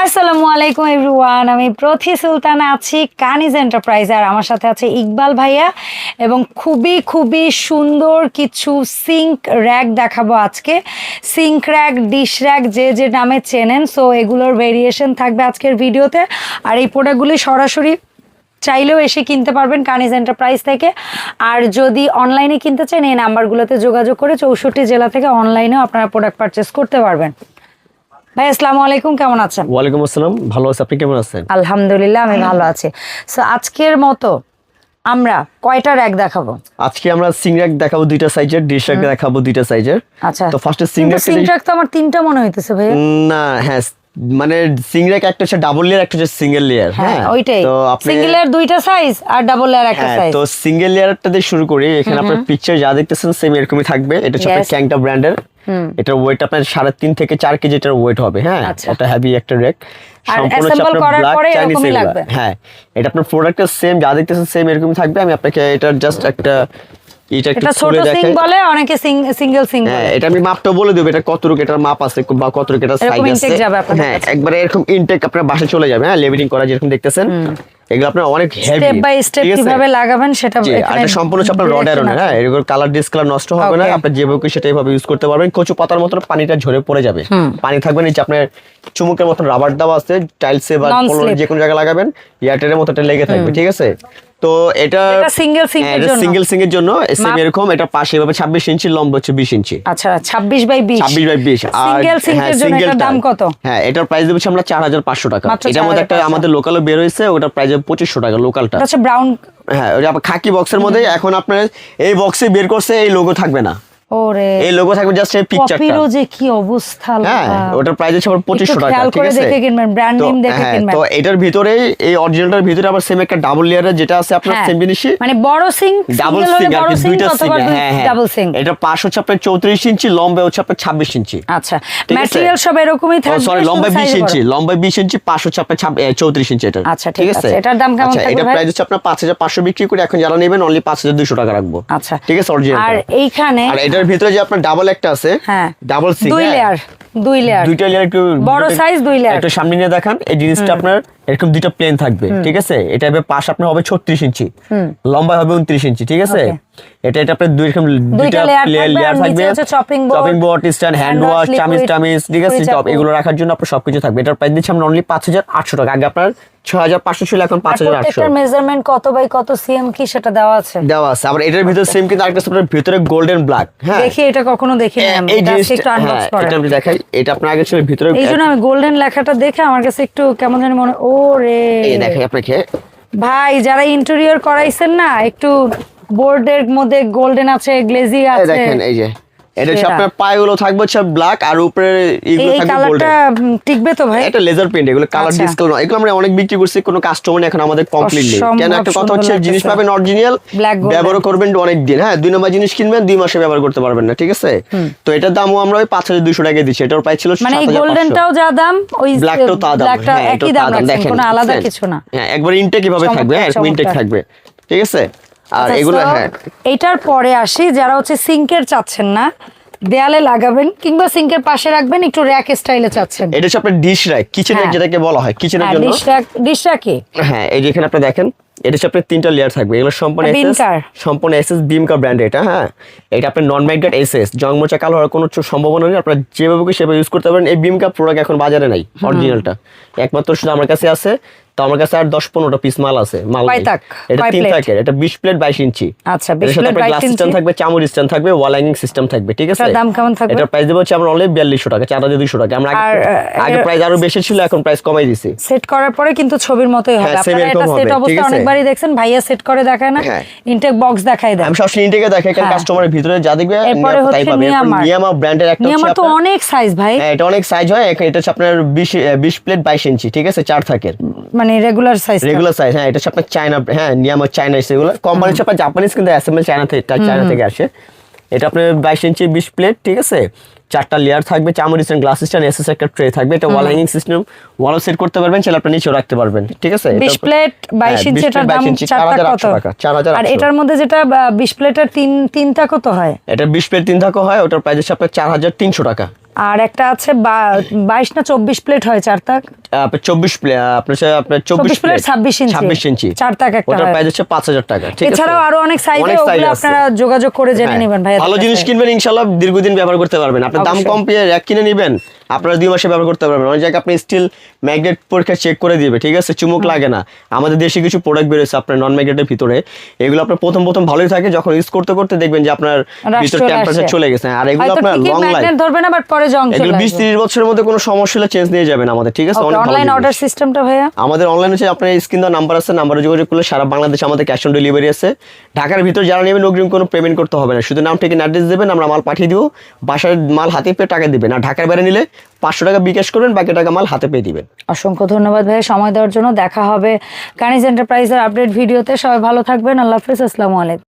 আসসালামু আলাইকুম এভরিওয়ান, আমি প্রথি সুলতানা আছি কানিজ এন্টারপ্রাইজ আর আমার সাথে আছে ইকবাল ভাইয়া এবং খুবই খুবই সুন্দর কিছু সিঙ্ক র্যাক দেখাবো আজকে। সিঙ্ক র্যাক, ডিশ র্যাক যে যে নামে চেনেন, সো এগুলোর ভেরিয়েশন থাকবে আজকের ভিডিওতে। আর এই প্রোডাক্টগুলি সরাসরি চাইলেও এসে কিনতে পারবেন কানিজ এন্টারপ্রাইজ থেকে। আর যদি অনলাইনে কিনতে চান, এই নাম্বারগুলোতে যোগাযোগ করে চৌষট্টি জেলা থেকে অনলাইনেও আপনারা প্রোডাক্ট পারচেস করতে পারবেন। ভাই আসসালামু আলাইকুম কেমন আছেন? ওয়ালাইকুম আসসালাম ভালো আছে আপনি কেমন আছেন? আলহামদুলিল্লাহ আমি ভালো আছি। সো আজকের মতো আমরা কয়টা র্যাক দেখাবো? আজকে আমরা সিংরাক দেখাবো দুইটা সাইজের ডিশ রাক দেখাবো দুইটা সাইজের আচ্ছা। তো ফার্স্টে কিন্তু সিংরাক সিঙ্ক র্যাক তো আমার তিনটা মনে হইতেছে ভাই না হ্যাঁ মানে সিংরাক একটা হচ্ছে ডাবল লেয়ার একটা হচ্ছে সিঙ্গেল লেয়ার হ্যাঁ হ্যাঁ। ওইটাই। তো আপনি সিঙ্গেলের দুইটা সাইজ আর ডাবল লেয়ার একটা হ্যাঁ সাইজ তো সিঙ্গেল লেয়ারটা দিয়ে শুরু করি। এখানে আপনার পিকচার যা দেখতেছেন সেম এরকমই থাকবে। এটা হচ্ছে আপনার ক্যাংটা ব্র্যান্ডের এটার ওয়েট আপনার সাড়ে তিন থেকে চার কেজি এটার ওয়েট হবে হ্যাঁ? আচ্ছা। এটা হেভি একটা রেক লাগবে। হ্যাঁ এটা আপনার প্রোডাক্টের সেম যা দেখতেছেন সেম এরকমই থাকবে। আমি আপনাকে এটা জাস্ট একটা এটা একটু ছোট সিং বলে অনেকে সিঙ্গেল সিং হ্যাঁ বলে। এটা আমি মাপটা বলে দেবো। এটা কতটুকু এটার মাপ আছে বা এটার এরকম সাইজ আছে। আপনাদের হ্যাঁ একবারে এরকম ইনটেক আপনার বাসে চলে যাবে হ্যাঁ লেভেলিং করা যেরকম দেখতেছেন। এগুলো আপনার অনেক হেভি স্টেপ বাই স্টেপ কীভাবে লাগাবেন সেটা এটা সম্পূর্ণ আপনার রড আয়রন হ্যাঁ? এগুলো কালার ডিসকালার নষ্ট হবে না। আপনি যেভাবে খুশি সেটা এইভাবে ইউজ করতে পারবেন। কচু পাতার মতো পানিটা ঝরে পড়ে যাবে। পানি থাকবে নিচে। আপনার চুমুকের মতো রাবার দাও আছে। টাইলসে বা যে কোনো জায়গায় লাগাবেন। এয়ারটেলের মতো এটা লেগে থাকবে। ঠিক আছে? তো এটা সিঙ্গেল সিঙ্গেল সিঙ্গের জন্য? সেম এরকম এটা পাশে এভাবে ছাব্বিশ ইঞ্চি লম্বা হচ্ছে বিশ ইঞ্চি। আচ্ছা ছাব্বিশ বাই বিশ। ছাব্বিশ বাই বিশ। সিঙ্গেল সিঙ্কের জন্য এটার দাম কত? হ্যাঁ এটার প্রাইস দেবো আমরা চার হাজার পাঁচশো টাকা। মাত্র এটার মধ্যে একটা 4,500 আমাদের লোকালও বের হয়েছে ওটার প্রাইস পঁচিশশো টাকা লোকালটা আচ্ছা ব্রাউন হ্যাঁ খাকি বক্সের মধ্যে এখন আপনার এই বক্সে বের করছে এই লোগো থাকবে না। ওরে এই লোগো থাকবে জাস্ট এই পিকচারটা কপিরও যে কি অবস্থা হ্যাঁ ওটার প্রাইস হচ্ছে আবার পঁচিশশো একটু টাকা ঠিক আছে? দেখে কিনবেন, brand তো, দেখে কিনবেন। তো এটার ভিতরে এই অরিজিনালটার ভিতরে আবার সেম একটা ডাবল লেয়ারের যেটা আছে আপনার সেম জিনিসই। মানে বড় সিং ডাবল সিং আর কি দুইটা সিং হ্যাঁ ডাবল সিং। এটা পাশ হচ্ছে আপনার চৌত্রিশ ইঞ্চি লম্বা হচ্ছে আপনার ছাব্বিশ ইঞ্চি। আচ্ছা ম্যাটেরিয়াল সব এরকমই থাকবে সরি লম্বা বিশ size বড়। ইঞ্চি লম্বা বিশ ইঞ্চি হচ্ছে আপনার ইঞ্চি এটা আচ্ছা, ঠিক আছে। এটার দাম কেমন থাকবে এটা ভাই? প্রাইস হচ্ছে আপনার পাঁচ হাজার পাঁচশো বিক্রি করে এখন যারা নেবেন অনলি পাঁচ হাজার দুশো টাকা রাখব। আচ্ছা। ঠিক আছে অরিজিনাল আর এইখানে আর এটার ভিতরে যে আপনার ডাবল একটা আছে হ্যাঁ। ডাবল সিঙ্গেল দুই লেয়ার দুই লেয়ার দুইটা লেয়ার একটু বড় সাইজ দুই লেয়ার একটু সামনে নিয়ে দেখান এই জিনিসটা আপনার এরকম দুইটা প্লেন থাকবে ঠিক আছে? এটা হবে পাশ আপনার হবে ছত্রিশ ইঞ্চি লম্বা হবে উনত্রিশ ইঞ্চি ঠিক আছে? এটা এটা আপনার দুই রকম দুইটা লেয়ার থাকবে chopping board stand hand wash চামিচ টামিচ ঠিক আছে? চাকু। এগুলো রাখার জন্য আপনার সবকিছু থাকবে। এটার প্রাইস দিচ্ছি আমরা অনলি পাঁচ হাজার আটশো টাকা। আগে আপনার ছয় হাজার পাঁচশো ছিল এখন পাঁচ হাজার আটশো। মেজারমেন্ট কত বাই কত সিএম কি সেটা দেওয়া আছে? দেওয়া আছে। আবার এটার ভিতরে সেম কিন্তু আরেকটা আপনার ভিতরে গোল্ডেন ব্ল্যাক হ্যাঁ? দেখি এটা কখনো দেখি এই জিনিসটা একটু আনবক্স হ্যাঁ, এটা আমি দেখাই। এটা আপনার আগে ছিল ভিতরে এই জন্য আমি গোল্ডেন লেখাটা দেখে আমার কাছে একটু কেমন জানি মনে ও রে এই দেখাই আপনাকে ভাই যারা ইন্টেরিয়র করাইছেন না একটু বোর্ডের মধ্যে গোল্ডেন আছে গ্লেজি এই আছে। দেখেন এই যে। এটা আপনার পায়গুলো থাকবে হচ্ছে ব্ল্যাক আর উপরে এগুলো এই থাকবে কালারটা গোল্ডেন টিকবে তো ভাই? এটা লেজার পেইন্ট এগুলো কালার। ডিসকাউন্ট নয়। এগুলো আমরা অনেক বিক্রি করছি কোনো কাস্টমার এখন আমাদের কমপ্লিট নেই। কেন? একটা কথা হচ্ছে জিনিস পাবেন অরিজিনাল ব্যবহার করবেন অনেক দিন। হ্যাঁ দুই নম্বর জিনিস কিনবেন দুই মাসে ব্যবহার করতে পারবেন না ঠিক আছে? তো এটার দামও আমরা ওই পাঁচ হাজার দুশো টাকা দিচ্ছি। এটার প্রাইস ছিল মানে এই গোল্ডেনটাও যা দাম ওই ব্ল্যাকটাও তা দাম ব্ল্যাকটা একই দাম রাখছেন কোনো আলাদা কিছু না। হ্যাঁ একবার ইনটেক কীভাবে থাকবে। হ্যাঁ ইনটেক থাকবে ঠিক আছে? আর আচ্ছা, এগুলো হ্যাঁ। এইটার পরে আসি যারা হচ্ছে সিঙ্কের চাচ্ছেন না দেয়ালে লাগাবেন কিংবা সিঙ্কের পাশে রাখবেন একটু র্যাক স্টাইলে চাচ্ছেন। এটা হচ্ছে আপনার ডিশ রাখ কিচেন হ্যাঁ। যেটাকে বলা হয় কিচেনের জন্য। ডিশ র্যাক ডিশ র্যাকে হ্যাঁ এই যে এখানে আপনি দেখেন এটা হচ্ছে আপনার তিনটা লেয়ার থাকবে এগুলো সম্পূর্ণ এসএস? সম্পূর্ণ এসএস বিমকা ব্র্যান্ড এটা হ্যাঁ। এটা আপনার নন ম্যাগনেট এসএস জং মোচা কালো হওয়ার কোনো সম্ভাবনা নেই আপনারা যেভাবে সেভাবে ইউজ করতে পারেন। এই বিমকা প্রোডাক্ট এখন বাজারে নাই অরিজিনালটা একমাত্র শুধু আমার কাছে আছে তো আমার কাছে আর দশ পনেরোটা পিস মাল আছে মাল? এটা তিন? থাকের এটা বিশ প্লেট বাইশ ইঞ্চি। আচ্ছা, 20 এটার সাথে plate আপনার 22 গ্লাস সিস্টেম থাকবে চামড় স্ট্যান্ড থাকবে ওয়াল হ্যাঙ্গিং সিস্টেম থাকবে ঠিক আছে? দাম কেমন থাকবে? এটার প্রাইস দেবো হচ্ছে আমরা অনলি বিয়াল্লিশশো টাকা চার হাজার দুইশো টাকা। আমরা আগে- আগে প্রাইস আরও বেশি ছিল এখন প্রাইস কমাই দিছি। সেট করার পরে কিন্তু ছবির মতোই হবে। হ্যাঁ, আপনারা এটা সেট অবস্থা অনেকবারই দেখছেন ভাইয়া সেট করে দেখায় না হ্যাঁ। ইনটেক বক্স দেখাই দেয়। আমি সবসময় ইন্টেকে দেখাই কারণ হ্যাঁ। কাস্টমারের ভিতরে যা দেখবে তাই পাবে। নিয়ামা ব্র্যান্ডের একটা নিয়ামার তো অনেক সাইজ ভাই। হ্যাঁ এটা অনেক সাইজ হয় এটা হচ্ছে আপনার বিশ বিশ প্লেট বাইশ ইঞ্চি ঠিক আছে? চার থাকের মানে রেগুলার সাইজ রেগুলার সাইজ হ্যাঁ এটা হচ্ছে আপনার চায়না হ্যাঁ নিয়ামা চায়না এগুলো। কোম্পানি হচ্ছে আপনার জাপানিজ কিন্তু অ্যাসেম্বল চায়না থেকে চায়না থেকে আসে। এটা আপনার বাইশ ইঞ্চি বিশ প্লেট ঠিক আছে? চারটা লেয়ার থাকবে চামড় স্ট্যান্ড গ্লাস স্ট্যান্ড এসএস একটা ট্রে থাকবে। এটা ওয়াল হ্যাঙ্গিং সিস্টেম ওয়ালও সেট করতে পারবেন সেটা আপনি নিচেও রাখতে পারবেন ঠিক আছে? বিশ প্লেট বাইশ ইঞ্চি এটার দাম চারটা কত? চার হাজার আর এটার মধ্যে যেটা বিশ প্লেটের তিন তিন তিনটা কত হয়? এটা বিশ প্লেট তিন থাকা হয়? ওটার প্রাইস হচ্ছে আপনার চার হাজার তিনশো টাকা। আর একটা আছে বাইশ না চব্বিশ প্লেট হয় চার তাক চব্বিশ আপনার আপনার চব্বিশ 24 plate, 26 ইঞ্চি। ছাব্বিশ ইঞ্চি চার তাক ওটার প্রাইস হচ্ছে পাঁচ হাজার টাকা ঠিক এছাড়াও আরও অনেক সাইজ অনেক size ওগুলো আছে। আপনারা যোগাযোগ করে জেনে হ্যাঁ, নেবেন ভাই ভালো জিনিস কিনবেন ইনশাল্লাহ দীর্ঘদিন ব্যবহার করতে পারবেন। আপনার দাম কম পেয়ে এক কিনে নেবেন আপনারা দুই মাসে ব্যবহার করতে পারবেন। অনেক জায়গায় আপনি স্টিল ম্যাগনেট পরীক্ষা চেক করে দিবে ঠিক আছে? চুমুক লাগে না। আমাদের দেশে কিছু প্রোডাক্ট বেরোচ্ছে আপনার নন ম্যাগনেটের ভিতরে। এগুলো আপনার প্রথম প্রথম ভালোই থাকে যখন ইউজ করতে করতে দেখবেন যে আপনার ভিতর টেম্পারেচার চলে গেছে। আর এগুলো আপনার লং লাইফ ধরবে না বাট পরে জং এগুলো বিশ আসবে। তিরিশ বছরের মধ্যে কোনো সমস্যা হলে চেঞ্জ নিয়ে যাবেন আমাদের ঠিক আছে? অনেক অনলাইন অর্ডার সিস্টেমটা ভাইয়া? আমাদের অনলাইন হচ্ছে আপনার স্ক্রিন দেওয়া নাম্বার আছে নাম্বারে যোগাযোগ করলে সারা বাংলাদেশে আমাদের ক্যাশ অন ডেলিভারি আছে। ঢাকার ভিতর যারা নেবেন অগ্রিম কোনো পেমেন্ট করতে হবে না। শুধু নাম থেকে অ্যাড্রেস দেবেন আমরা মাল পাঠিয়ে দিব। বাসার মাল হাতে পেয়ে টাকা দিবেন। আর ঢাকার বাইরে নিলে পাঁচশো টাকা বিকাশ করবেন বাকি টাকা মাল হাতে পেয়ে দিবেন। অসংখ্য ধন্যবাদ ভাইয়া। সময় দেওয়ার জন্য দেখা হবে কানিজ এন্টারপ্রাইজের আপডেট ভিডিওতে। সবাই ভালো থাকবেন। আল্লাহ হাফিজ। আসসালামু আলাইকুম।